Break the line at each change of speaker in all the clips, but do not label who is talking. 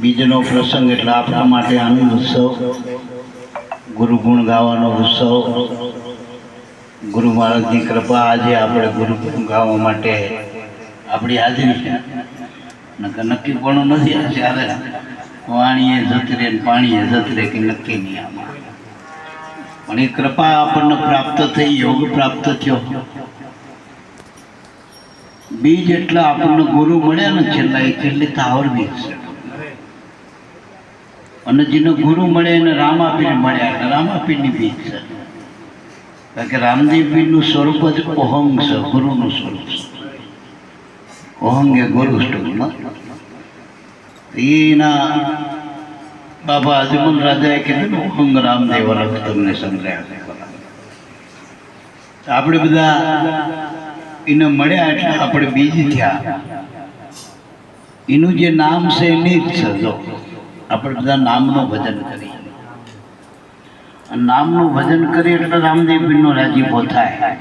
બીજનો પ્રસંગ એટલે આપણા માટે આનંદ ઉત્સવ. ગુરુ ગુણ ગાવાનો ઉત્સવ. ગુરુ મહારાજની કૃપા આજે આપણે ગુરુગુણ ગાવા માટે આપણી હાજરી છે. નક્કી પણ નથી ત્યારે વાણીએ જતરે પાણીએ જતરે કે નક્કી નહીં આમાં. પણ એ કૃપા આપણને પ્રાપ્ત થઈ, યોગ પ્રાપ્ત થયો. બીજ એટલા આપણને ગુરુ મળ્યા ને છેલ્લા, એ છેલ્લી તાવર બીજ છે. અને જેને ગુરુ મળે એને રામાપીર મળ્યા. રામાપીરની બીજ છે. કારણ કે રામદેવપીરનું સ્વરૂપ જ ઓહંગ છે, ગુરુનું સ્વરૂપ છે. ઓહંગ એ ગુરુ એના બાબા અજમલ રાજાએ કીધું ઓહંગ રામદેવ રખ તમને સંગ્રહ આપણે બધા એને મળ્યા એટલે આપણે બીજ થયા. એનું જે નામ છે એની જ છે, જો. આપણે બધા નામનું ભજન કરીએ. નામનું ભજન કરીએ એટલે રામદેવપીરનો રાજીપો થાય.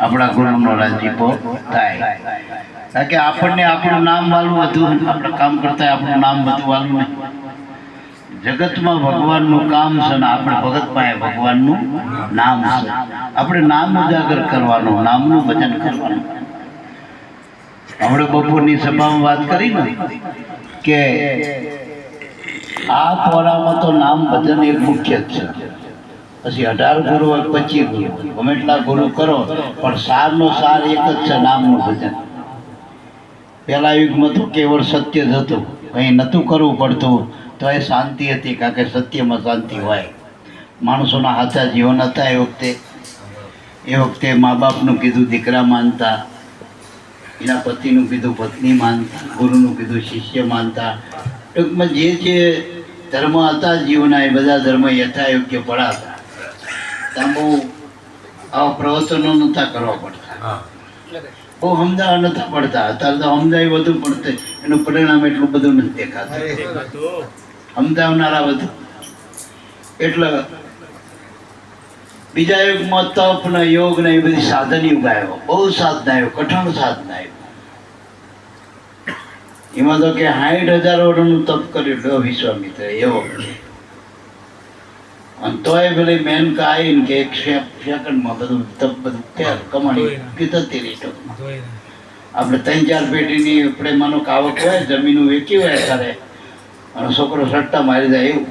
આપણા ગુરુનો રાજીપો થાય. કારણ કે આપણને આપણું નામ વાલું હતું આપણે કામ કરતા આપણું નામ બધું વાલું નહીં. જગતમાં ભગવાનનું કામ છે ને આપણે ભગત પાસે ભગવાનનું નામ છે. આપણે નામ ઉજાગર કરવાનું, નામનું ભજન કરવાનું. આપણે બપોરની સભામાં વાત કરી ને કે આ પોરામાં તો નામ ભજન એક મુખ્ય જ છે. પછી અઢાર ગુરુ હોય, પચીસ ગુરુ ગમે એટલા ગુરુ કરો, પણ સારનો સાર એક જ છે નામનું ભજન. પહેલા યુગમાં તો કેવળ સત્ય જ હતું. અહીં નહોતું કરવું પડતું, તો એ શાંતિ હતી, કારણ કે સત્યમાં શાંતિ હોય. માણસોના હાથા જીવન હતા એ વખતે. એ વખતે મા બાપનું કીધું, દીકરા માનતા. એના પતિનું કીધું, પત્ની માનતા. ગુરુનું કીધું, શિષ્ય માનતા. ટૂંકમાં જે છે ધર્મ હતા જીવના એ બધા ધર્મ યથાયોગ્ય પડાતા. ત્યાં બહુ આવા પ્રવચનો નહોતા કરવા પડતા. બહુ સમજાવવા નહોતા પડતા. અત્યારે તો સમજાવી વધુ પડતે એનું પરિણામ એટલું બધું નથી દેખાતું. સમજાવનારા બધું એટલે બીજા યુગમાં તપ ને યોગ ને એ બધી સાધન યુગ આવ્યો બહુ સાધના આવ્યો કઠણ સાધના આવ્યો એમાં તો કે સાઠ હજાર વર્ષનું તપ કર્યું લો વિશ્વામિત્ર એવો અને તોય પેલી મેનકા આવીને કે એક સેકન્ડમાં બધું તપ બધું તૈયાર કમાણી થતી રહી ટૂંકમાં. આપણે ત્રણ ચાર પેટીની આપણે માનો કાવક હોય જમીન વેચી હોય ત્યારે અને છોકરો સટ્ટા મારી જાય એવું.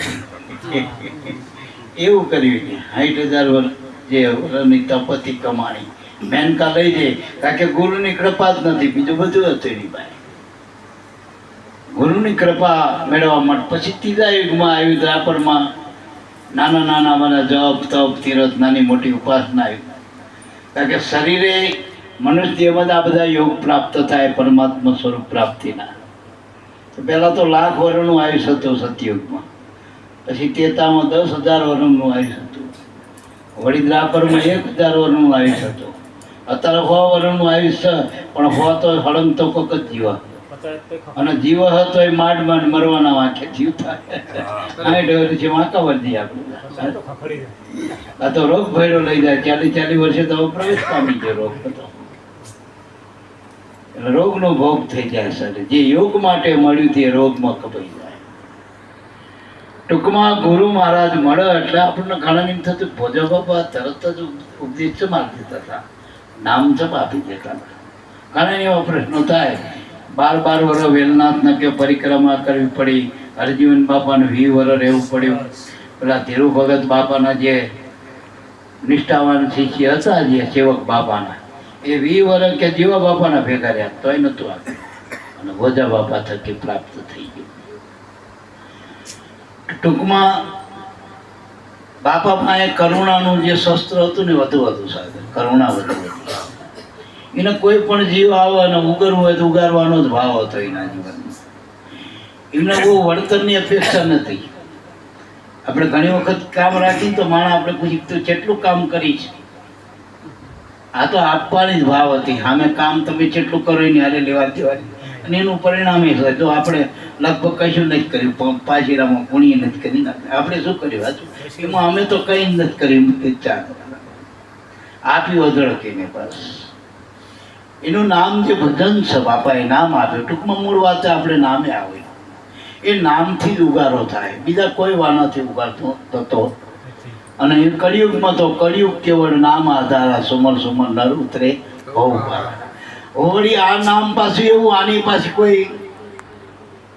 એવું કર્યું સાઠ હજાર વર્ષ જે વર્ષની તપતી કમાણી. મેનકા લઈ જાય. કારણ કે ગુરુની કૃપા જ નથી બીજું બધું હતું એની પાસે. ગુરુની કૃપા મેળવવા માટે પછી ત્રીજા યુગમાં આવ્યું દ્રાપરમાં નાના નાના બધા જપ તપ તીરથ, નાની મોટી ઉપાસના આવી. કારણ કે શરીરે મનુષ્ય આ બધા યોગ પ્રાપ્ત થાય, પરમાત્મા સ્વરૂપ પ્રાપ્તિના. તો પહેલાં તો લાખ વર્ષનું આયુષ્ય હતું સતયુગમાં. પછી તેતામાં દસ હજાર વર્ષનું આયુષ હતું. વળી દ્રાપરમાં એક હજાર વર્ષનું આયુષ્ય હતું. અત્યારે સો વર્ષનું આયુષ્ય પણ હો તો હળંગ તો કોક જ જીવા. અને જીવ હતો એ માંડ માંડ મરવાના વાંકે જીવતા ડર છે વાંકા વર્ધી આપણે આ તો રોગ ભયરો લઈ જાય. ચાલીસ ચાલીસ વર્ષે તો પ્રવેશ પામી ગયો રોગ હતો. એટલે રોગનો ભોગ થઈ જાય સર જે યોગ માટે મળ્યું તે રોગમાં કપાઈ જાય. ટૂંકમાં ગુરુ મહારાજ મળે એટલે આપણને ઘણા નિમ થતું ભોજા બાપા તરત જ ઉપદેશ ચમ આપી દેતા હતા. નામ ચમ આપી દેતા હતા. ઘણા એવા પ્રશ્નો થાય. બાર બાર વર વેલનાથના કે પરિક્રમા કરવી પડી. હરજીવન બાપાનું વી વર રહેવું પડ્યું. પેલા ધીરુ ભગત બાપાના જે નિષ્ઠાવાન શિષ્ય હતા, જે સેવક બાપાના, એ વી વર કે જીવા બાપાના ભેગા રહ્યા, તોય નહોતું આપ્યું અને વોજા બાપા થકી પ્રાપ્ત થઈ ગયું. ટૂંકમાં બાપા પાસે કરુણાનું જે શસ્ત્ર હતું ને, વધુ વધુ સાહેબ કરુણા વધુ વધુ. એને કોઈ પણ જીવ આવે અને ઉગરવું હોય તો ઉગારવાનો જ ભાવ હતો એના જીવનમાં. એમને બહુ વળતરની અપેક્ષા નથી. આપણે ઘણી વખત કામ રાખીને તો માણસ આપણે પૂછી તો કેટલું કામ કરીશ આ તો આપવાની જ ભાવ હતી. સામે કામ તમે જેટલું કરો એની હારે લેવા દેવાની. અને એનું પરિણામ એ હોય. તો આપણે લગભગ કશું નથી કર્યું. પાછીરામાં પુણ્ય નથી કરી. આપણે શું કર્યું? હતું એમાં અમે તો કંઈ નથી કર્યું. ચાલ. આપ્યું અધળકીને બસ. એનું નામ જે ભજન સભા એ નામ આપ્યું ટૂંકમાં મૂળ વાત આપણે નામે આવે. એ નામથી જ ઉગારો થાય. બીજા કોઈ વાનાથી ઉગારતો થતો અને એ કળિયુગમાં તો કળિયુગ કેવળ નામ આધારા સુમર સુમર નર ઉતરે બહુ હોળી આ નામ પાછું એવું, આની પાસે કોઈ,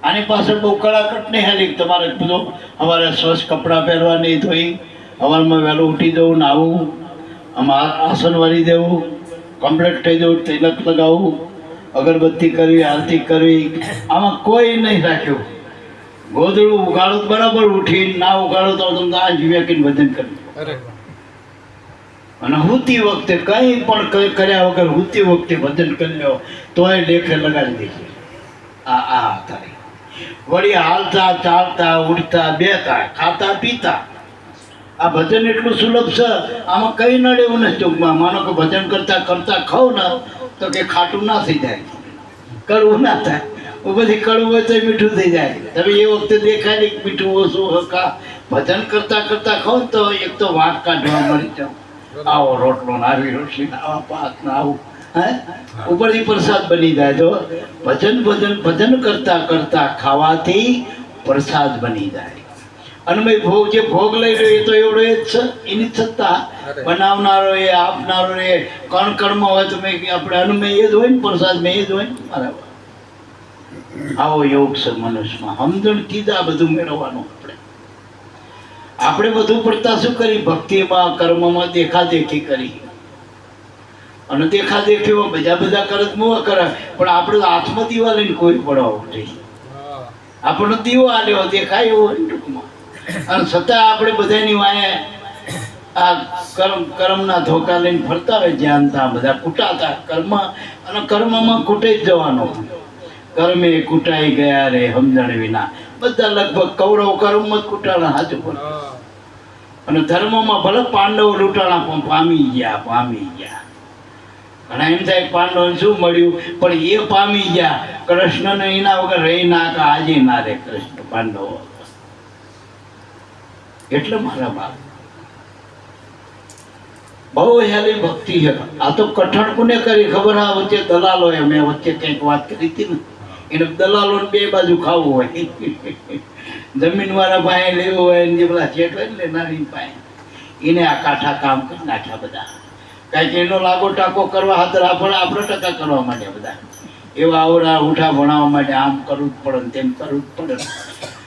આની પાસે બહુ કળાકટ નહીં હાલી. તમારે બધો અમારે સ્વચ્છ કપડાં પહેરવા નહીં ધોઈ અમારમાં વહેલું ઉઠી જવું નાવું આમાં આસન વાળી દેવું કમ્પ્લીટ થઈ જવું તિલક લગાવવું અગરબત્તી કરવી આરતી કરવી આમાં કોઈ નહીં રાખ્યું. ગોદડું ઉગાડો બરાબર ઉઠી ના ઉગાડો તો તમને આ જીવ્યા કે ભજન કર્યું અને હુતી વખતે કંઈ પણ કર્યા વગર હુતી વખતે ભજન કરી લો તોય લેખે લગાડી દેશે આ આ તારી વળી હાલતા ચાલતા ઉડતા બેતા ખાતા પીતા આ ભજન એટલું સુલભ છે, આમાં કઈ નડે એવું નથી ટૂંકમાં. માનો કે ભજન કરતા કરતા ખાવ ના, તો કે ખાટું ના થઈ જાય. કડવું ના થાય. પછી કડવું હોય તો મીઠું થઈ જાય. તમે એ વખતે દેખાય ને મીઠું ઓછું હકા ભજન કરતા કરતા ખાવ તો એક તો વાત કાઢવા મળી જાવ આવો રોટલો ને આવી ને આવા ભાત ને આવું. હે? ઉપરથી પ્રસાદ બની જાય. તો ભજન ભજન ભજન કરતા કરતા ખાવાથી પ્રસાદ બની જાય. અને ભોગ જે ભોગ લઈ રહ્યો એ તો એવડો એ જ છે. એની સત્તા બનાવનારો એ આપનારો એ કણ કણમાં હોય તો મેં આપણે અન્નમય એ જ હોય ને પ્રસાદ મેં એ જ હોય ને. બરાબર. આવો યોગ છે મનુષ્યમાં. સમજણ કીધા બધું મેળવવાનું આપણે. આપણે બધું પડતા શું કરી? ભક્તિમાં કર્મમાં દેખાદેખી કરી. અને દેખાદેખીમાં બીજા બધા કરત મુવા કરે. પણ આપણે હાથમાં દીવા લઈને કોઈ પડવા
નહીં
આપણો દીવો આલ્યો દેખાય એવો અને છતાં આપણે બધાની વાંહે આ કર્મ કર્મના ધોકા લઈને ફરતા હોય જ્યાં ત્યાં બધા કૂટાતા કર્મ અને કર્મમાં કૂટે જ જવાનો. કર્મે કૂટાઈ ગયા રે સમજણ વિના. બધા લગભગ કૌરવ કર્મ જ કૂટાણા હાજુ
પણ
અને ધર્મમાં ભલે પાંડવ લૂંટાણા પણ પામી ગયા પામી ગયા. ઘણા એમ થાય પાંડવ શું મળ્યું? પણ એ પામી ગયા. કૃષ્ણને એના વગર રહી ના કે, આજે ના રે કૃષ્ણ પાંડવો. એટલે મારા બાપ. બહુ હેલી ભક્તિ છે. આ તો કઠણ કોને કરી? ખબર આ વચ્ચે દલાલો એ મેં વચ્ચે કંઈક વાત કરી હતી ને. એને દલાલો બે બાજુ ખાવું હોય. જમીન વાળા પાસે લેવું હોય ને જે પેલા જેઠ હોય ને લેનારી પાસે એને આ કાંઠા કામ કરી નાખ્યા બધા. કાંઈક એનો લાગો ટાકો કરવા હાથર આપણે આપણે ટકા કરવા માટે બધા. એવા આવડા ઉઠા ભણાવવા માટે આમ કરવું જ પડે તેમ કરવું જ પડે.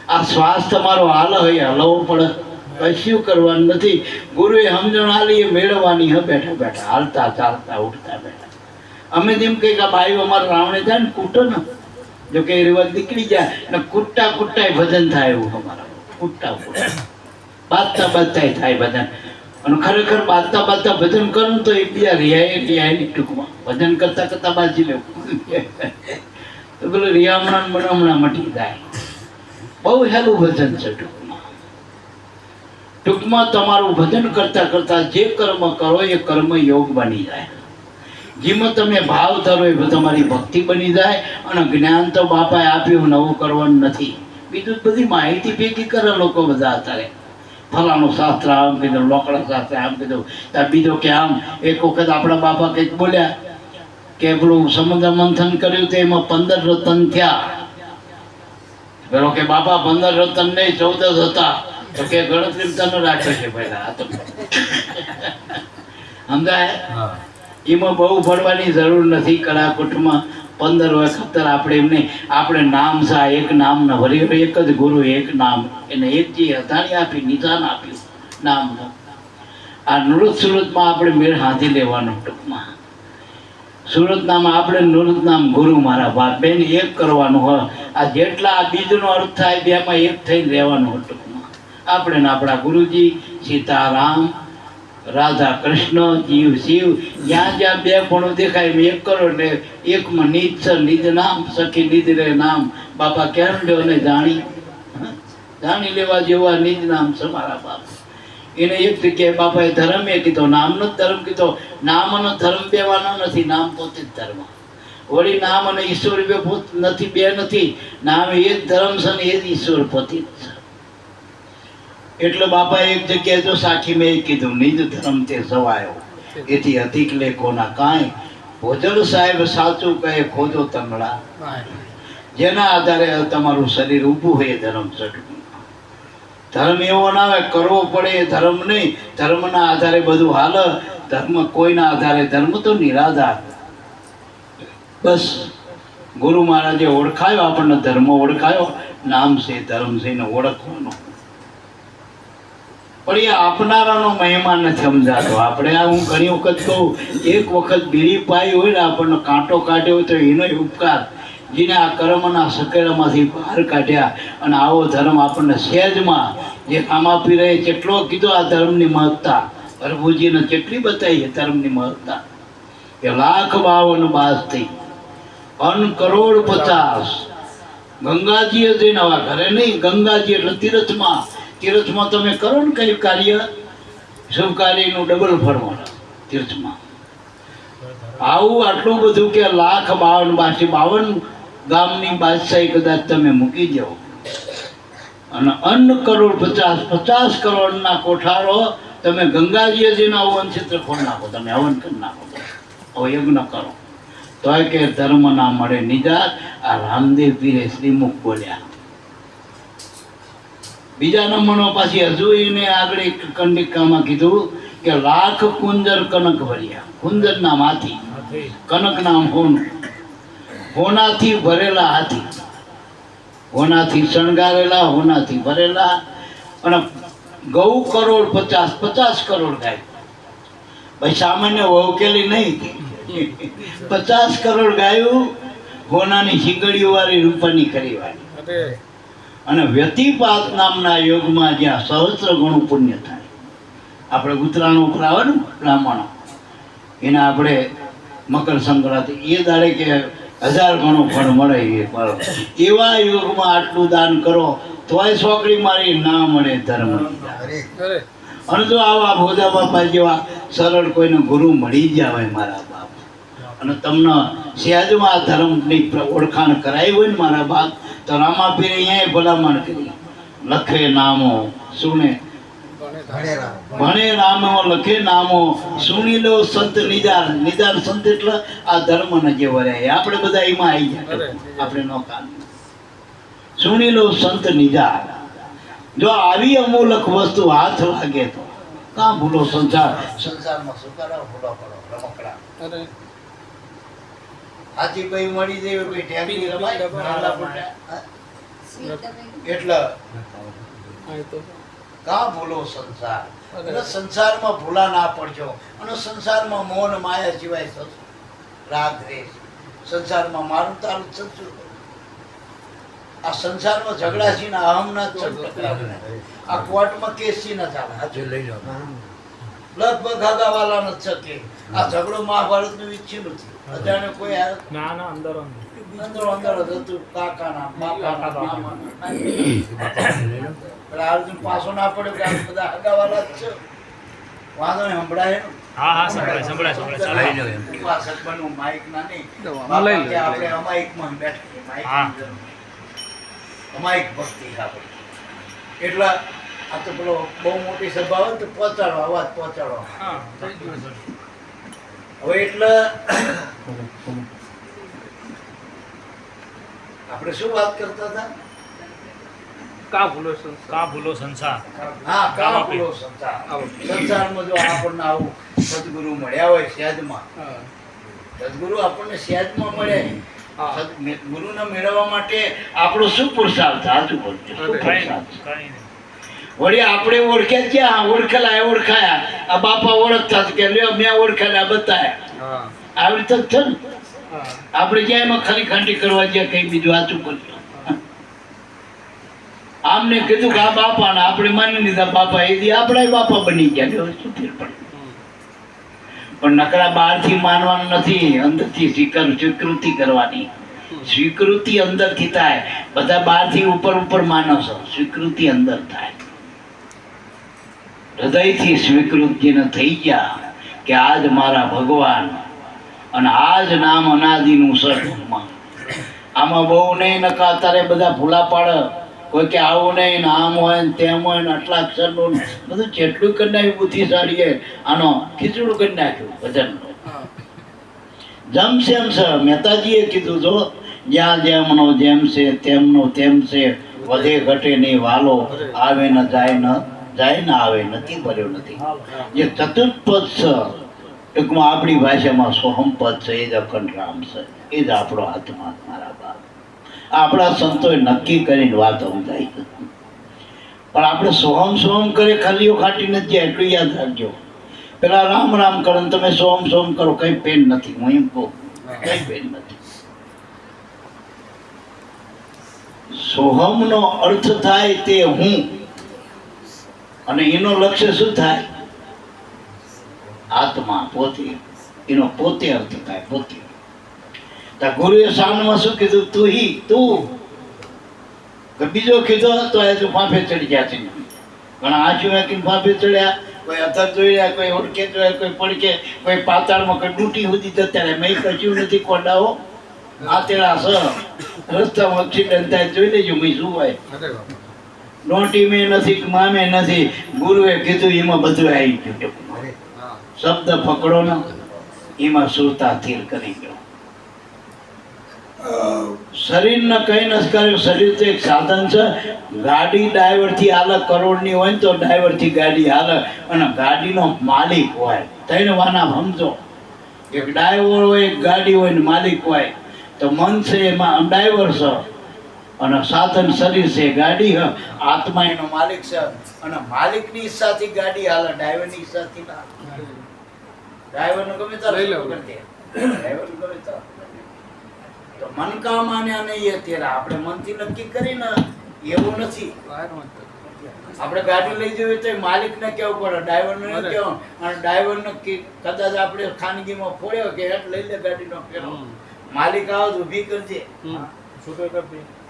આ શ્વાસ તમારો હાલ હોય, હલવો પડે. કશું કરવાનું નથી. ગુરુએ સમજણ હાલી મેળવવાની હે, બેઠા બેઠા, હાલતા ચાલતા, ઉઠતા બેઠા. અમે જેમ કંઈક આ બાયું અમારે રાવણે જાય ને, કૂટો ને. જો કે એ રિવાજ નીકળી જાય ને કૂટતા કૂટતા ભજન થાય એવું અમારા. કૂટતા કૂટતા. બાજતા બાજતા થાય ભજન. અને ખરેખર બાજતા બાજતા ભજન કરું તો એકબીજા રિહાયની ટૂંકમાં. ભજન કરતા કરતા બાજી લેવું. તો પેલું રિયામણા મને હમણાં મટી જાય. બહુ હેલું ભજન છે ટૂંકમાં તમારું ભજન કરતા કરતા જે કર્મ કરો એ કર્મ યોગ બની જાય. જેમાં તમે ભાવ ધરો એ તમારી ભક્તિ બની જાય અને જ્ઞાન તો બાપાએ આપ્યું, નવું કરવાનું નથી. બીજું બધી માહિતી ભેગી કરે લોકો બધા અત્યારે. ફલાણું શાસ્ત્ર આમ કીધું લોકડા શાસ્ત્ર આમ કીધું. બીજો કે આમ, એક વખત આપણા બાપા કંઈક બોલ્યા કે પેલું સમુદ્ર મંથન કર્યું તો એમાં પંદર રતન થયા. પેલો કે બાપા, પંદર રતન નહીં, ચૌદ હતા. તો કે ગણતરી તનો રાખે છે પહેલા આ તો. સમજાય? એમાં બહુ ભણવાની જરૂર નથી કલાકુટમાં પંદર વખત આપણે એમને આપણે નામ સા એક નામ ન વરી એક જ ગુરુ એક નામ. એને એક જે હતાણી આપી નિદાન આપ્યું નામ આ નૃત સુરતમાં આપણે મેળ હાથી લેવાનું ટૂંકમાં. સુરત નામ આપણે નૃત નામ ગુરુ મારા બાપ. બેન એક કરવાનું હોય. આ જેટલા આ બીજનો અર્થ થાય બેમાં એક થઈને રહેવાનું ટૂંકમાં આપણે આપણા ગુરુજી, સીતારામ, રાધા કૃષ્ણ, જીવ શિવ, જ્યાં જ્યાં બે પણ દેખાય એમ એક કરો એટલે એકમાં નિજ છે નિજ નામ, સખી નિજ રે નામ. બાપા કેમ લ્યો ને જાણી? જાણી લેવા જેવા નિજ નામ છે મારા બાપ. એને એક જગ્યાએ બાપાએ ધર્મ એ કીધો નામનો ધર્મ કીધો. નામનો ધર્મ બેવાનો નથી, નામ પોતે જ ધર્મ. વળી નામ અને ઈશ્વર બે પોત નથી, બે નથી. નામ એ જ ધર્મ છે ને એ જ ઈશ્વર પોતે જ છે. એટલે બાપા એક જગ્યાએ તો સાખી મેં કીધું, નિજ ધર્મ તે સવાયો એથી અધિક લેખોના કાંઈ ભોજન સાહેબ સાચું કહે ખોજો તંગડા
હા
જેના આધારે તમારું શરીર ઊભું હોય ધર્મ ચડવું ધર્મ એવો ના આવે કરવો પડે એ ધર્મ નહીં. ધર્મના આધારે બધું હાલ, ધર્મ કોઈના આધારે, ધર્મ તો નિરાધાર. બસ, ગુરુ મહારાજે ઓળખાયો આપણને, ધર્મ ઓળખાયો. નામ છે ધર્મ છે એને ઓળખવાનો. પણ એ આપનારાનો મહેમાન નથી સમજાતો. આપણે આ હું ઘણી વખત કહું, એક વખત બીડી પાઈ હોય ને આપણને કાંટો કાઢ્યો હોય તો એનો ઉપકાર. જેને આ કર્મના સકેલામાંથી બહાર કાઢ્યા અને આવો ધર્મ આપણને સહેજમાં જે આમા પીરે કેટલો કીધો આ ધર્મની મહત્તા. પ્રભુજીને કેટલી બતાવી છે ધર્મની મહત્તા. કે લાખ બાવન બાસ થઈ અન કરોડ પચાસ. ગંગાજીએ જઈને આવા ઘરે નહીં ગંગાજી એટલે તીર્થમાં તીર્થમાં તમે કરો ને કઈ કાર્ય? શુભ કાર્યનું ડબલ ફરવાનું તીર્થમાં. આવું આટલું બધું કે લાખ બાવન બાસી બાવન ગામની બાદશાહી કદાચ તમે મૂકી જાઓ અને અન્ન કરોડ પચાસ પચાસ કરોડના કોઠારો તમે ગંગાજીએ જઈને હવન ખોલ નાખો, તમે હવન કરી નાખો. હવે યજ્ઞ કરો. તોય કે ધર્મ ના મળે નિજાત. આ રામદેવ પીરે શ્રીમુખ બોલ્યા બીજા નંબરનો પાછી હજુ એને આગળ એક કંડિકામાં કીધું કે લાખ કુંજર કનક ભર્યા. કુંજરના માથી. કનક નામ હોનું. હોનાથી ભરેલા હાથી. હોનાથી શણગારેલા હોનાથી ભરેલા અને ગૌ કરોડ પચાસ પચાસ કરોડ ગાય. ભાઈ સામાન્ય વહુકેલી નહીં પચાસ કરોડ ગાયું હોનાની શીંગડીઓ વાળી રૂપાની કરી વાળી. અને વ્યતિપાત નામના યોગમાં જ્યાં સહસ્ત્ર ગણું પુણ્ય થાય. આપણે ઉત્તરાયણ ઉપર આવે ને બ્રાહ્મણો એને આપણે મકર સંક્રાંતિ એ દાડે કે હજાર ગણું ફળ મળે એ ફળ. એવા યોગમાં આટલું દાન કરો તોય છોકરી મારી ના મળે ધર્મ. અને જો આવા ભોજા બાપા જેવા સરળ કોઈને ગુરુ મળી જ આવે મારા અને તમને સહેજમાં આ ધર્મની ઓળખાણ કરાવી હોય ને મારા બાપ તો રામાપીરે અહીંયા ભલામણ કરી. લખે નામો સુને ભણે નામો લખે નામો સુની લો સંત નિદાન. નિદાન સંત એટલે આ ધર્મને જે વરાય. આપણે બધા એમાં આવી જાય આપણે નો કામ સુની લો સંત નિદાન. જો આવી અમૂલક વસ્તુ હાથ લાગે તો કાં ભૂલો સંસાર? સંસારમાં સુકારા ભૂલો પડો રમકડા. હાથી ભાઈ મળી જાય કોઈ ટેંકી રમાય. નાના મોટા. એટલે કા ભૂલો સંસાર? એટલે સંસારમાં ભૂલા ના પડજો. અને સંસારમાં મોન માયા સિવાય થશે રાગ દ્વેષ. સંસારમાં મારું તારું ચંચું આ સંસારમાં ઝઘડા છે ને અહમ ના આ કોર્ટમાં કેસ છે ના ચાલે. હાજર લઈ લો લગભગ આગાવાલા ન શકે આ ઝઘડો મહાભારતનું ઈચ્છ્યું નથી અજાણે કોઈ
ના ના અંદર
અંદર અંદર જ હતું કાકાના બાપાના મામાના એટલે અર્જુન પાછો ના પડ્યો કે આ બધા હગાવાલા જ છે વાંધો નહીં સંભળાય ને?
હા હા સંભળાય સંભળાય સંભળાય ચાલો
એવા સગપણનું માઇક ના નહીં. આપણે અમાયિકમાં માં
હા.
જરૂર. ભક્તિ આપણે. એટલે આ તો પેલો બહુ મોટી સભા હોય તો પહોંચાડો અવાજ પહોંચાડો. હવે એટલે આપણે શું વાત કરતા હતા?
કા ભૂલો કા ભૂલો સંસાર.
હા
કામ
કામ સંસાર. સંસારમાં જો આપણને આવું સદગુરુ મળ્યા હોય સહેજમાં સદગુરુ આપણને સહેજમાં મળે ગુરુને મેળવવા માટે આપણો શું પુરુષાર્થ સાચું બોલજો? શું પુરુષાર્થ વળી આપણે ઓળખ્યા ક્યાં? ઓળખેલા એ ઓળખાયા. આ બાપા ઓળખતા કે લ્યો મેં ઓળખેલા બતાયા. આવી રીતે છે ને આપણે જ્યાં એમાં ખરી ખાંડી કરવા જ્યાં કઈ બીજું વાંચું બોલજો આમને કીધું કે આ બાપા ને આપણે માની લીધા. બાપા એ દી આપણે બાપા બની ગયા. શું ફેર પણ? પણ નકરા બહારથી માનવાનું નથી. અંદરથી સ્વીકાર સ્વીકૃતિ કરવાની. સ્વીકૃતિ અંદરથી થાય. બધા બહારથી ઉપર ઉપર માનો છો. સ્વીકૃતિ અંદર થાય. હૃદયથી સ્વીકૃતિને થઈ ગયા કે આજ મારા ભગવાન અને આજ નામ અનાદિનું સરમાં આમાં બહુ નહીં નકા, અત્યારે બધા ભૂલા પાડે. કોઈ કે આવું નહીં આમ હોય ને તેમ હોય ને આટલા અક્ષરનું બધું જેટલું કરી નાખ્યું બુદ્ધિશાળીએ, આનો ખીચડું કરી નાખ્યું ભજનનું. જમશેમ છે, મહેતાજીએ કીધું, જો, જ્યાં જેમનો જેમ છે, તેમનો તેમ છે, વધે ઘટે નહીં વાલો, આવે ન જાય ન જાય ન આવે નથી ભર્યો નથી. જે ચતુર્પદ છે ટૂંકમાં આપણી ભાષામાં સોહમ પદ છે એ જ અખંડ રામ છે. એ જ આપણો આત્મા મારા બાપ. આપણા સંતોએ નક્કી કરીને વાત સમજાય પણ આપણે સોહમ સોહમ કરે ખાલીઓ ખાટી નથી જાય એટલું યાદ રાખજો. પેલા રામ રામ કરો ને તમે સોહમ સોહમ કરો કઈ પેન નથી. હું એમ કહું કઈ પેન નથી. સોહમનો અર્થ થાય તે હું. અને એનો લક્ષ્ય શું થાય? આત્મા પોતે. એનો પોતે અર્થ થાય, પોતે. તો ગુરુએ સાનમાં શું કીધું? તું હી, તું. બીજો કીધો તો એ તું ફાંફે ચડી ગયા છે. ઘણા આંસુ નાખીને ફાંફે ચડ્યા? કોઈ અથર જોઈ કોઈ ઓળખે જોયા, કોઈ પડકે કોઈ પાતાળમાં કોઈ ડૂટી સુધી તો ત્યારે મેં કશું નથી કોડાઓ આ તેડા સ રસ્તામાં એક્સિડન્ટ થાય, જોઈ લેજો, મેં શું હોય નોટી મેં નથી મામે નથી. ગુરુએ કીધું એમાં બધું આવી ગયું. શબ્દ પકડો ને એમાં સુરતા થીર કરી ગયો શરીરને કઈ નથી કર્યું શરીર તો એક સાધન છે. ગાડી ડ્રાઈવરથી હાલે કરોડની હોય ને તો ડ્રાઈવરથી ગાડી હાલે. અને ગાડીનો માલિક હોય. તઈને વાના સમજો. એક ડ્રાઈવર હોય એક ગાડી હોય ને માલિક હોય. તો મન છે એમાં ડ્રાઈવર છે. અને સાધન શરીર છે ગાડી હ. આત્મા એનો માલિક છે. અને માલિકની ઈચ્છાથી ગાડી હાલે ડ્રાઈવરની ઈચ્છાથી ના ડ્રાઈવરને ગમે તો
લઈ
લો ડ્રાઈવરને ગમે. તો મન કા માન્યા નહીં અત્યારે. આપણે મનથી નક્કી કરીને એવું નથી. આપણે ગાડી લઈ જવી તો માલિકને કેવું પડે ડ્રાઈવરને
ને
નહીં કહેવું અને ડ્રાઈવરને કી- કદાચ આપણે ખાનગીમાં ફોડ્યો કે હેઠ લઈ લે ગાડીનો ફેરો. માલિક આવે તો ઊભી કરજે.
છૂટો કરી દે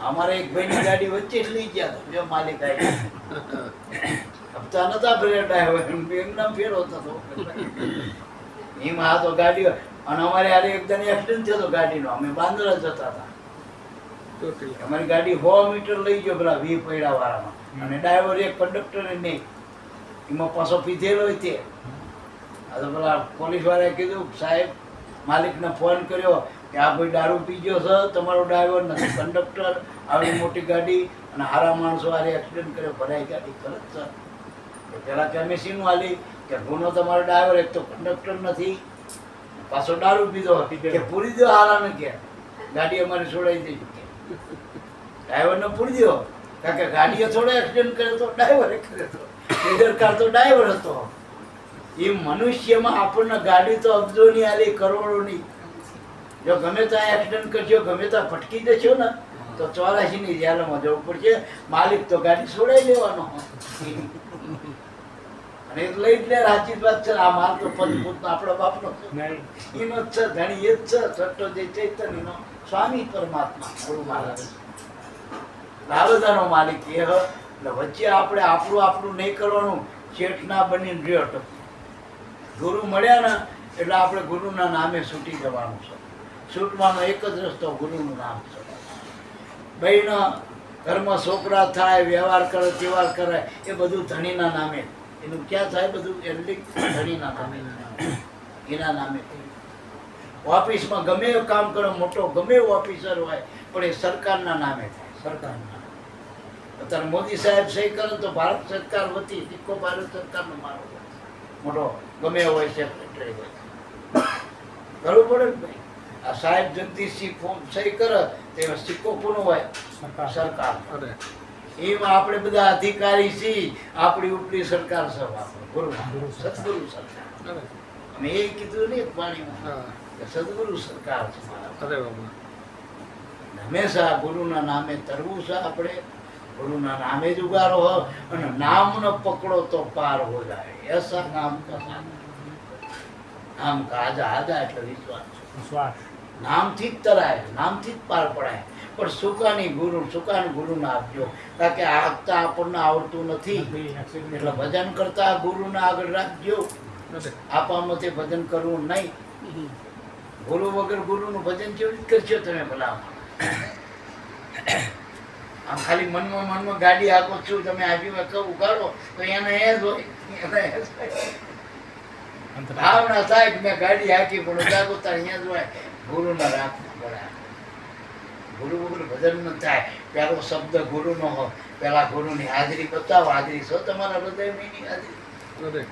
અમારે એક ભાઈની ગાડી વચ્ચે જ લઈ ગયા. જો માલિક હપ્તા નતા ભર્યા ડ્રાઈવર એમના ફેરો થતો. એમાં આ તો ગાડી અને અમારે હારે એકદમ એક્સિડન્ટ થયો ગાડીનો. અમે બાંદરા જતા હતા. અમારી ગાડી સો મીટર લઈ ગયો પેલા વી પૈડા વાળામાં અને ડ્રાઈવર એક કંડક્ટર નહીં. એમાં પાછો પીધેલો તે. આ તો પેલા પોલીસ વાળાએ કીધું, સાહેબ, માલિકને ફોન કર્યો. કે આ ભાઈ દારૂ પી ગયો છે તમારો ડ્રાઈવર નથી કંડક્ટર આવી મોટી ગાડી અને હારા માણસો હારે એક્સિડન્ટ કર્યો ભરાઈ ગાડી ખરજ છે. તો પેલા કે અમે શીનું હાલી કે ગુનો તમારો ડ્રાઈવર એક તો કંડક્ટર નથી. પાછો દારૂ પીધો કે પૂરી દો હારાને કે. ગાડી અમારી છોડાઈ દઈ ડ્રાઈવરને પૂરી દો. કારણ કે ગાડીએ થોડો એક્સિડન્ટ કર્યો તો ડ્રાઈવરે કર્યો હતો બેદરકાર તો ડ્રાઈવર હતો. એ મનુષ્યમાં આપણને ગાડી તો અબજોની આલી કરોડોની જો ગમે ત્યાં એક્સિડન્ટ કરશો ગમે ત્યાં ફટકી જશો ને તો ચોરાશીની જેલમાં જવું પડશે. માલિક તો ગાડી છોડાઈ દેવાનો. અને એ લઈ જ લે સાચી વાત છે આ માલ તો પદભૂત આપણો બાપનો. એનો જ છે ધણી એ જ છે છઠ્ઠો જે ચૈતન્યનો સ્વામી પરમાત્મા ગુરુ મહારાજ. આ માલિક એ એટલે વચ્ચે આપણે આપણું આપણું નહીં કરવાનું શેઠ ના બની રહ્યો ગુરુ મળ્યા ને એટલે આપણે ગુરુના નામે છૂટી જવાનું છે. છૂટવાનો એક જ રસ્તો ગુરુનું નામ છે. બહેનો, ઘરમાં છોકરા થાય, વ્યવહાર કરે, તહેવાર કરે, એ બધું ધણીના નામે. એનું ક્યાં થાય બધું? એટલે ધણીના નામે. એના નામે. ઓફિસમાં ગમે એવું કામ કરો, મોટો ગમે એવો ઓફિસર હોય, પણ એ સરકારના નામે થાય. સરકારના. અત્યારે મોદી સાહેબ સહી કરે તો ભારત સરકાર વતી સિક્કો ભારત સરકારનો મારો મોટો ગમે હોય સેક્રેટરી હોય. કરવું પડે ને ભાઈ. આ સાહેબ જગદીશજી ફોન સહી કરે તેમાં સિક્કો કોનો હોય?
સરકાર.
એમાં આપણે બધા અધિકારી છીએ આપણી ઉપરી સરકાર છે ગુરુ
ગુરુ
સદગુરુ સરકાર. અને એ કીધું નહીં પાણીમાં સદગુરુ સરકાર છે
અરે બાબા.
હંમેશા ગુરુના નામે તરવું છે આપણે. ગુરુના નામે જ ઉગારો હો અને નામનો પકડો તો પાર હો જાય. એસા નામ કા. નામ કા આજા આજા એટલે વિશ્વાસ
વિશ્વાસ.
નામથી જ તરાય નામથી જ પાર પડાય. પણ સુકાની ગુરુ સુકાન ગુરુને આપજો કારણ કે આગતા આપણને આવડતું નથી. એટલે ભજન કરતા ગુરુને આગળ રાખજો. આપામાંથી ભજન કરવું નહીં. ગુરુ વગર ગુરુનું ભજન કેવી રીતે કરશો તમે ભલા આમ ખાલી મનમાં મનમાં ગાડી આપો છું તમે આજી વખત ઉગાડો તો એને એ જ હોય ભાવના થાય મેં ગાડી હાકી પણ ઉગાડો અહીંયા જ હોય. ગુરુને રાખવું પડે ગુરુ વગર ભજન ન થાય. પહેલો શબ્દ ગુરુનો હોય. પહેલા ગુરુની હાજરી બતાવો. હાજરી છો તમારા હૃદયની હાજરી?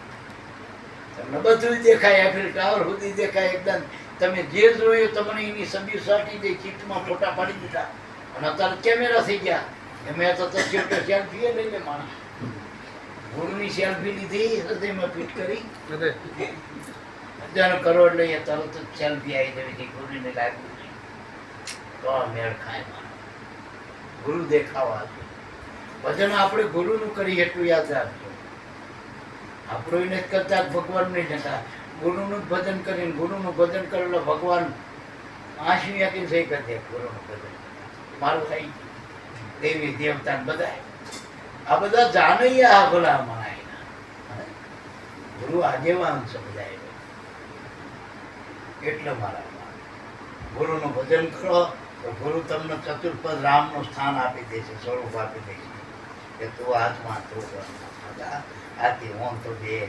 તમને બધું દેખાય. એફિલ ટાવર સુધી દેખાય એકદમ. તમે જે જોયું તમને એની સબી સાટી દે ચીટમાં ફોટા પાડી દીધા. અને અત્યારે કેમેરા થઈ ગયા. એ મેં તો તસવીર સેલ્ફી લઈને માણસ. ગુરુની સેલ્ફી લીધી હૃદયમાં ફિટ કરી. હજાર કરોડ લઈએ તરત જ સેલ્ફી આવી જવી હતી ગુરુને લાગ્યું તો મેળ ખાય મારો. ગુરુ દેખાવા. ભજન આપણે ગુરુનું કરીએ એટલું યાદ રાખજો. આપણું એને કરતા ભગવાન નહીં જતા ગુરુનું ભજન કરીને, ગુરુનું ભજન કરેલો ભગવાન આંસુ યાકી સહી કરી ગુરુનું ભજન. મારું થઈ દેવી, દેવતા બધા આ બધા જાણે આ ભલા ગુરુ આગેવાન એ. એટલે મારા. ગુરુનું ભજન કરો તો ગુરુ તમને ચતુર્પદ રામનું સ્થાન આપી દેશે સ્વરૂપ આપી દેશે કે તું આત્મા તું. આથી હું તો બે.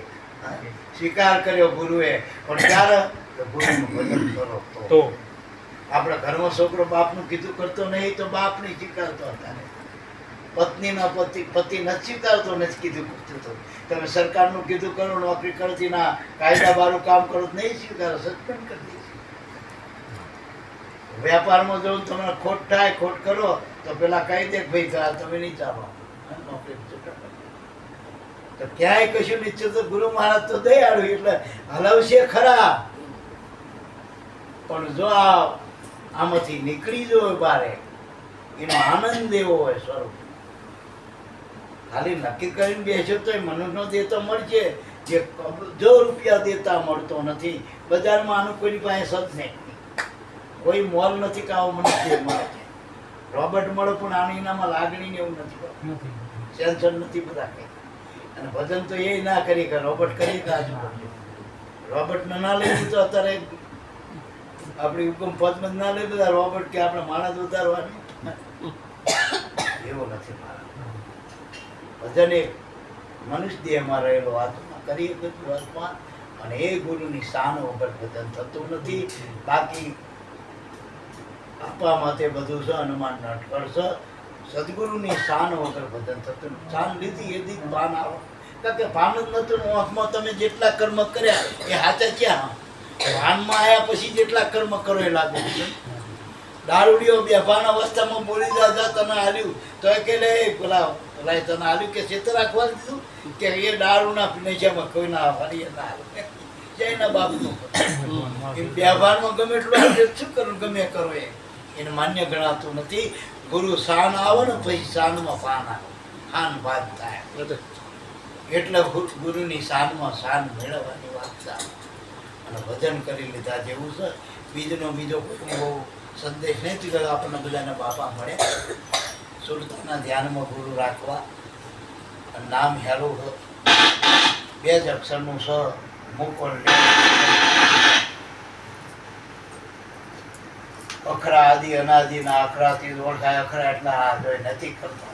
સ્વીકાર કર્યો ગુરુએ પણ ક્યારે તો ગુરુનું ભજન કરો તો. આપણે ઘરમાં છોકરો બાપનું કીધું કરતો નહીં તો બાપ નહીં સ્વીકારતો હતા પત્નીના પતિ પતિ નથી સ્વીકારતો નથી કીધું કરતો તમે સરકારનું કીધું કરો, નોકરી કરતી ના કાયદા બારું કામ કરો નહીં સ્વીકારો, સસ્પેન્ડ કરી દે વેપારમાં જો તમે ખોટ થાય, ખોટ કરો, તો પેલા કહી દે ભાઈ તો તમે નહીં ચાલો. તો ક્યાંય કશું નિશ્ચિત ગુરુ મહારાજ તો દયાળુ, એટલે હલાવશે ખરા. પણ જો આમાંથી નીકળી જવો બારે, એનો આનંદ એવો હોય સ્વરૂપ. ખાલી નક્કી કરીને બેસ્યો તો મનુષ્યનો દેતો મળશે. જે જો રૂપિયા દેતા મળતો નથી. બજારમાં આનું કોઈની પાસે સદ નહીં કોઈ મોલ નથી કાવો મનુષ્ય મળે. છે રોબર્ટ મળે પણ આની એનામાં લાગણી ને એવું નથી.
નથી.
સેન્સર નથી બધા કંઈ. અને ભજન તો એ ના કરી કે રોબર્ટ કરી કે આજુ રોબર્ટ ના લઈ તો અત્યારે આપણી હુકમ પદ્મ ના લઈ બધા રોબર્ટ કે આપણે માણસ ઉતારવાની? એવો નથી મારા. ભજન એક મનુષ્ય દેહમાં રહેલો આત્મા કરી શકતું આત્મા અને એ ગુરુની શાન વગર ભજન થતું નથી. બાકી આપવા માટે બધું છે, હનુમાન નટકળ છે. સદગુરુની શાન વગર ભજન થતું. શાન લીધી એ દી ભાન આવે. કારણ કે ભાન જ નતું આંખમાં તમે જેટલા કર્મ કર્યા, એ હાથે ક્યાં? ભાનમાં આવ્યા પછી જેટલા કર્મ કરો એ લાગુ પડે. દારૂડિયો બેભાન અવસ્થામાં બોલી દાદા તમે તને તો એ કે પેલા પેલા એ તને આલ્યું કે ચેતર રાખવા દીધું કે એ કોઈ ના ફરી ના હાલે જયના બાપનું એ બેભાનમાં ગમે એટલું આપણે શું કરું ગમે કરો એ. એને માન્ય ગણાતું નથી. ગુરુ શાન આવે ને પછી શાનમાં પાન આવે. ખાન વાત થાય. એટલે? ગુરુની શાનમાં શાન મેળવવાની વાત થાય અને ભજન કરી લીધા જેવું છે. બીજનો બીજો કોઈ બહુ સંદેશ નથી ગયો. આપણને બધાને બાપા મળે સુરતાના ધ્યાનમાં ગુરુ રાખવા. નામ હેરું બે જ અક્ષરનું સ મુકોલ અખરા આદિ અનાદિના અખરાથી થી ઓળખાય. અખરા એટલા આ જોઈ નથી કરતા.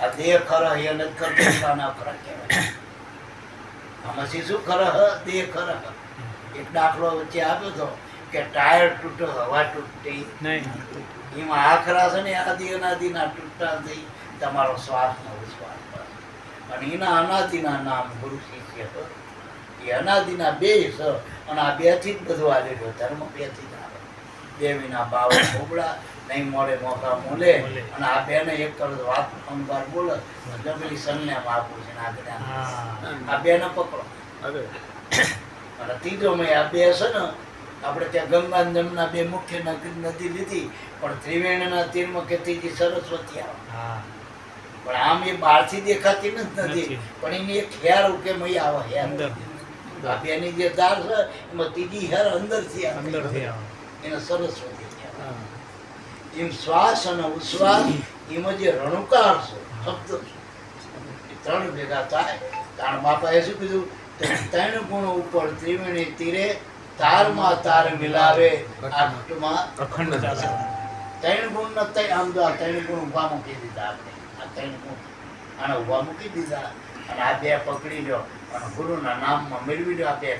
આ દેહ ખરો એ નથી કરતો. અખરા કહેવાય. આમાંથી શું ખરો હ? દેહ ખરો. એક દાખલો વચ્ચે આપ્યો હતો કે ટાયર તૂટો હવા તૂટતી.
નહીં.
એમાં આખરા છે ને આદિ અનાદિના તૂટતા થઈ તમારો શ્વાસનો વિશ્વાસ અને એના અનાદિના નામ ગુરુ શિષ્ય છે એ અનાદિના બે સ અને આ બેથી જ બધું આલેલું ધર્મ બેથી જ આવે. દેવીના ભાવ ભોગડા નહીં મળે મોકા મૂલે
મૂલે.
અને આ બેને એક કરો વાત અંબાર બોલે જંગલી સન્ને આપું છે ને આ બેને પકડો.
અરે.
અને ત્રીજો મેં આ બે છે ને આપણે ત્યાં ગંગા જમના બે મુખ્ય નદી લીધી પણ ત્રિવેણીના તીરમાં કે હતી સરસ્વતી આવે. પણ આમ એ બહારથી દેખાતી નથી. પણ એની એક હેર ઉકે મય આવે હેર.
અંદર.
આ બેની જે દાર છે એમાં ત્રીજી હેર અંદરથી આવે.
અંદરથી આવે.
એને સરસ્વતી. એમ શ્વાસ અને ઉશ્વાસ એમાં જે રણુકાર છે શબ્દ છે. ત્રણ ભેગા થાય. કારણ બાપાએ શું કીધું? ત્રણ ગુણ ઉપર ત્રિવેણી તીરે તારમાં તાર મિલાવે આટમાં
અખંડ
ત્રણ ગુણ ન તઈ આમ જો આ ત્રણ ગુણ ઊભા મૂકી દીધા આપણે. આ ત્રણ ગુણ. આને ઊભા મૂકી દીધા. અને આ બે પકડી લ્યો. અને ગુરુના નામમાં મેળવી લ્યો આ બે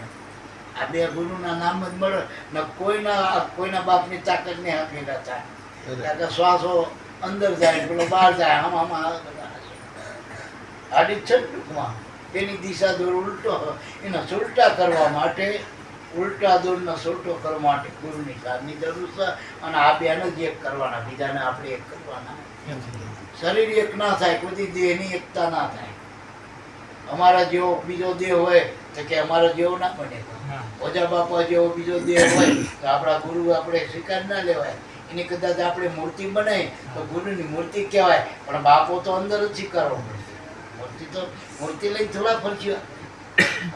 આ બે ગુરુના નામ જ મળે. ને કોઈના કોઈના બાપની તાકાત ને ભેગા થાય. કારણ કે શ્વાસો અંદર જાય પેલો બહાર જાય આમ આમ આડી જ છે ને ટૂંકમાં. એની દિશા દોર ઉલટો. એના સુલટા કરવા માટે ઉલટા દોરનો સોટો કરવા માટે ગુરુની સાધની જરૂર છે અને આ બેને જ એક કરવાના બીજાને આપણે એક કરવાના. શરીર એક ના થાય કોઈ દેહની એકતા ના થાય. અમારા જેવો બીજો દેહ હોય તો કે અમારા જેવો ના બને. ઓજા બાપા જેવો બીજો દેહ હોય તો આપણા ગુરુ આપણે સ્વીકાર ના લેવાય. એની કદાચ આપણે મૂર્તિ બનાવી તો ગુરુની મૂર્તિ કહેવાય. પણ બાપો તો અંદર જ સ્વીકારવો પડશે. મૂર્તિ તો મૂર્તિ લઈને થોડા ફરશે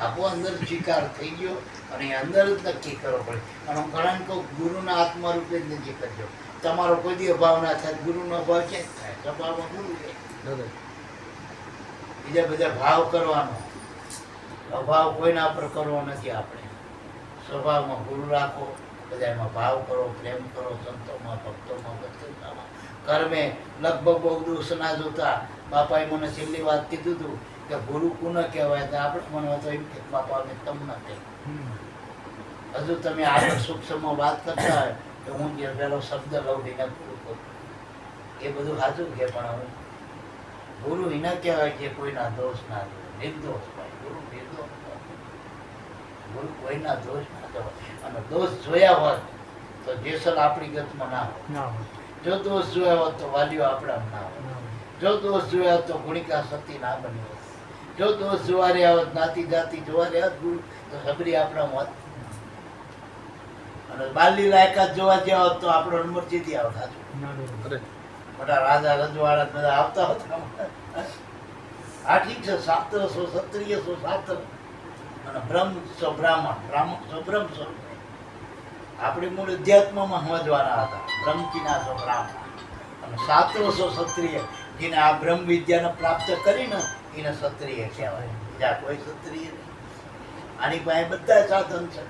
બાપો અંદર સ્વીકાર થઈ ગયો. અને અંદર જ નક્કી કરવો પડે. અને હું ઘણાને કહું ગુરુના આત્મા રૂપે જ નક્કી કરજો. તમારો કોઈ અભાવ ના થાય ગુરુનો અભાવ ક્યાંય થાય. સ્વભાવમાં ગુરુ છે. બીજા બધા ભાવ કરવાનો. અભાવ કોઈના પર કરવો નથી આપણે. સ્વભાવમાં ગુરુ રાખો બધામાં ભાવ કરો પ્રેમ કરો સંતોમાં ભક્તોમાં ભક્તોમાં કર્મે લગભગ બહુ દોષ ના જોતા. બાપાએ મને છેલ્લી વાત કીધું હતું કે ગુરુ કોને કહેવાય તો આપણે મને તો એમ કે બાપા અમે તમને કહે હજુ તમે આગળ સૂક્ષ્મમાં વાત કરતા હોય તો હું જે પેલો શબ્દ લઉં એને ગુરુ કહું એ બધું સાચું કે પણ હું? ગુરુ એને કહેવાય કે કોઈના દોષ ના જોવે નિર્દોષ હોય. ગુરુ નિર્દોષ ગુરુ કોઈના દોષ ના જોવે અને દોષ જોયા હોત તો જેસલ આપણી ગતમાં ના હોય.
ના હોય.
જો દોષ જોયા હોત તો વાલીઓ આપણા ના હોય. જો દોષ જોયા તો ગુણિકા સતી ના બની હોત. જો દોષ જોવા રહ્યા હોત નાતી જાતિ જોવા હોત ગુરુ તો સબરી આપણા હોત અને બાલી લાયકાત જોવા ગયા હોત તો આપણો નંબર જીતી આવત મોટા રાજા રજવાડા બધા આવતા હતા. આ ઠીક છે શાસ્ત્રસો ક્ષત્રિયસો શાસ્ત્ર અને બ્રહ્મ સો બ્રાહ્મણ બ્રાહ્મણ સો બ્રહ્મ સો આપણે મૂળ અધ્યાત્મમાં સમજવાના હતા બ્રહ્મચીના સો બ્રાહ્મણ. અને શાસ્ત્રસો ક્ષત્રિય જેને આ બ્રહ્મ વિદ્યાને પ્રાપ્ત કરીને એને ક્ષત્રિય કહેવાય. બીજા કોઈ ક્ષત્રિય નહીં. આની પાસે બધા સાધન છે.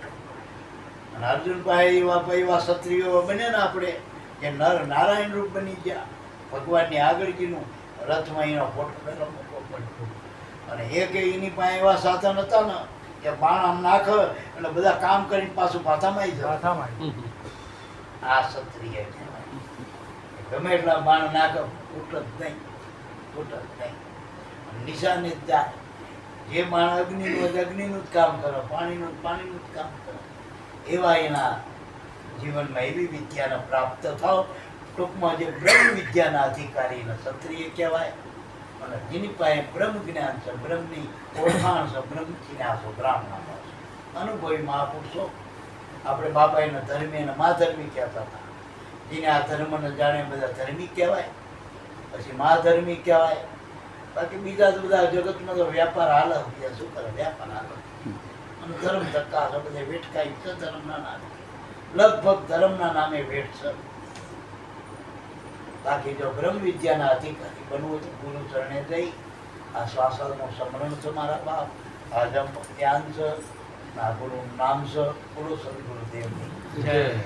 અને અર્જુન પાસે એવા એવા ક્ષત્રિયો બને ને આપણે કે નર નારાયણ રૂપ બની ગયા. ભગવાનની આગળકીનું રથમાં એનો ફોટો પહેલો મોટો પડતો અને એક એની પાસે એવા સાધન હતા ને કે બાણ આમ નાખ એટલે બધા કામ કરીને પાછું પાછામાં આવી જાય
પાથામાં
આ ક્ષત્રિય કહેવાય. ગમે એટલા બાણ નાખ ફૂટ જ નહીં ફૂટ જ નહીં. નિશાને જ માણસ અગ્નિનું હોય અગ્નિનું જ કામ કરો, પાણીનું પાણીનું જ કામ કરો. એવા એના જીવનમાં એવી વિદ્યાને પ્રાપ્ત થાવ ટૂંકમાં જે બ્રહ્મ વિદ્યાના અધિકારીને ક્ષત્રિય કહેવાય. અને જેની પાસે બ્રહ્મ જ્ઞાન છે, બ્રહ્મની ઓળખાણ છે બ્રહ્મ જિજ્ઞાસો બ્રાહ્મણ અનુભવી મહાપુરુષો, આપણે બાપા એને ધર્મી અને મહાધર્મી કહેતા હતા. જેને આ ધર્મને જાણે બધા ધર્મી કહેવાય. પછી મહાધર્મી કહેવાય. બાકી બીજા બધા જગતમાં તો વ્યાપાર હાલ ગયા શું કરે? વ્યાપાર હાલ અને ધર્મ ધક્કા છે. બધે વેટકાઈ છે ધર્મના નામે. લગભગ ધર્મના નામે વેઠ છે. બાકી જો બ્રહ્મ વિદ્યાના અધિકારી બનવું તો ગુરુ ચરણે જઈ. આ શ્વાસનો સમરણ છે મારા બાપ. આ જમ ધ્યાન છે. આ ગુરુનું નામ છે. ગુરુ સદગુરુદેવની
જય.